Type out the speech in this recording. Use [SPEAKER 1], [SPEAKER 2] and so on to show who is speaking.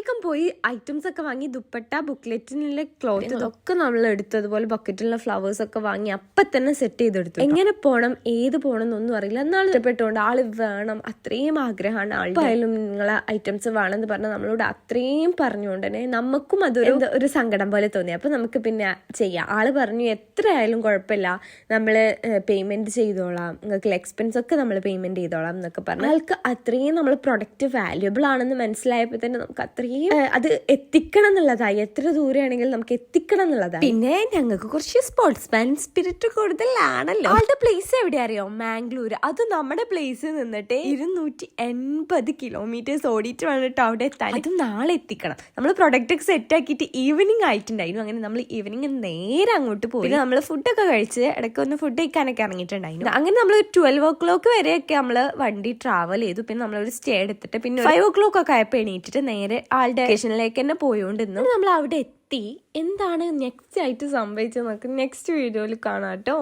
[SPEAKER 1] വേഗം പോയി ഐറ്റംസ് ഒക്കെ വാങ്ങി ദുപ്പട്ട ബുക്ക്ലെറ്റിനുള്ള ക്ലോത്ത് ഇതൊക്കെ നമ്മൾ എടുത്തു അതുപോലെ ബക്കറ്റിലുള്ള ഫ്ലവേഴ്സ് ഒക്കെ വാങ്ങി അപ്പൊ തന്നെ സെറ്റ് ചെയ്തെടുത്തു എങ്ങനെ പോണം ഏത് പോണം എന്നൊന്നും അറിയില്ല. എന്നാൾ ഇഷ്ടപ്പെട്ടുകൊണ്ട് ആൾ വേണം അത്രയും ആഗ്രഹമാണ് ആൾക്കായാലും നിങ്ങളെ ഐറ്റംസ് വേണമെന്ന് പറഞ്ഞാൽ നമ്മളോട് അത്രയും പറഞ്ഞുകൊണ്ട് തന്നെ നമുക്കും അതൊരു ഒരു സങ്കടം പോലെ തോന്നി. അപ്പൊ നമുക്ക് പിന്നെ ചെയ്യാം. ആൾ പറഞ്ഞു എത്രയായാലും കുഴപ്പമില്ല. നമ്മൾ പേയ്മെന്റ് ചെയ്തോളാം. നിങ്ങൾക്ക് എക്സ്പെൻസ് ഒക്കെ നമ്മൾ പേയ്മെന്റ് ചെയ്തോളാം എന്നൊക്കെ പറഞ്ഞു. ആൾക്ക് അത്രയും നമ്മൾ പ്രൊഡക്റ്റ് വാല്യുബിൾ ആണെന്ന് മനസ്സിലായപ്പോൾ തന്നെ നമുക്ക് അത്രയും ഏഹ്, അത് എത്തിക്കണം എന്നുള്ളതായി. എത്ര ദൂരെയാണെങ്കിലും നമുക്ക് എത്തിക്കണം എന്നുള്ളതാണ് പിന്നെ ഞങ്ങൾക്ക് കുറച്ച് സ്പോർട്സ്മാൻ സ്പിരിറ്റ് കൂടുതലാണല്ലോ. ആളുടെ പ്ലേസ് എവിടെ അറിയോ? മാംഗ്ലൂർ അത് നമ്മുടെ പ്ലേസിൽ നിന്നിട്ട് ഇരുന്നൂറ്റി എൺപത് കിലോമീറ്റേഴ്സ് ഓടിയിട്ട് വേണ്ടിട്ട് അവിടെ എത്താൻ. അത് നാളെ എത്തിക്കണം. നമ്മൾ പ്രൊഡക്റ്റ് ഒക്കെ സെറ്റ് ആക്കിയിട്ട് ഈവനിങ് ആയിട്ടുണ്ടായിരുന്നു. അങ്ങനെ നമ്മൾ ഈവനിങ് നേരെ അങ്ങോട്ട് പോയി. പിന്നെ നമ്മൾ ഫുഡൊക്കെ കഴിച്ച് ഇടയ്ക്ക് ഒന്ന് ഫുഡ് കഴിക്കാനൊക്കെ ഇറങ്ങിയിട്ടുണ്ടായിരുന്നു. അങ്ങനെ നമ്മൾ ട്വൽവ് ഓ ക്ലോക്ക് വരെയൊക്കെ നമ്മൾ വണ്ടി ട്രാവൽ ചെയ്തു. പിന്നെ നമ്മളൊരു സ്റ്റേ എടുത്തിട്ട് പിന്നെ ഫൈവ് ഓ ക്ലോക്ക് ഒക്കെ ആയപ്പോൾ എണീറ്റിട്ട് നേരെ ആളുടെ സ്റ്റേഷനിലേക്ക് തന്നെ പോയോണ്ടിരുന്നു നമ്മൾ അവിടെ എത്തി. എന്താണ് നെക്സ്റ്റ് ആയിട്ട് സംഭവിച്ചത് നമുക്ക് നെക്സ്റ്റ് വീഡിയോയിൽ കാണാം കേട്ടോ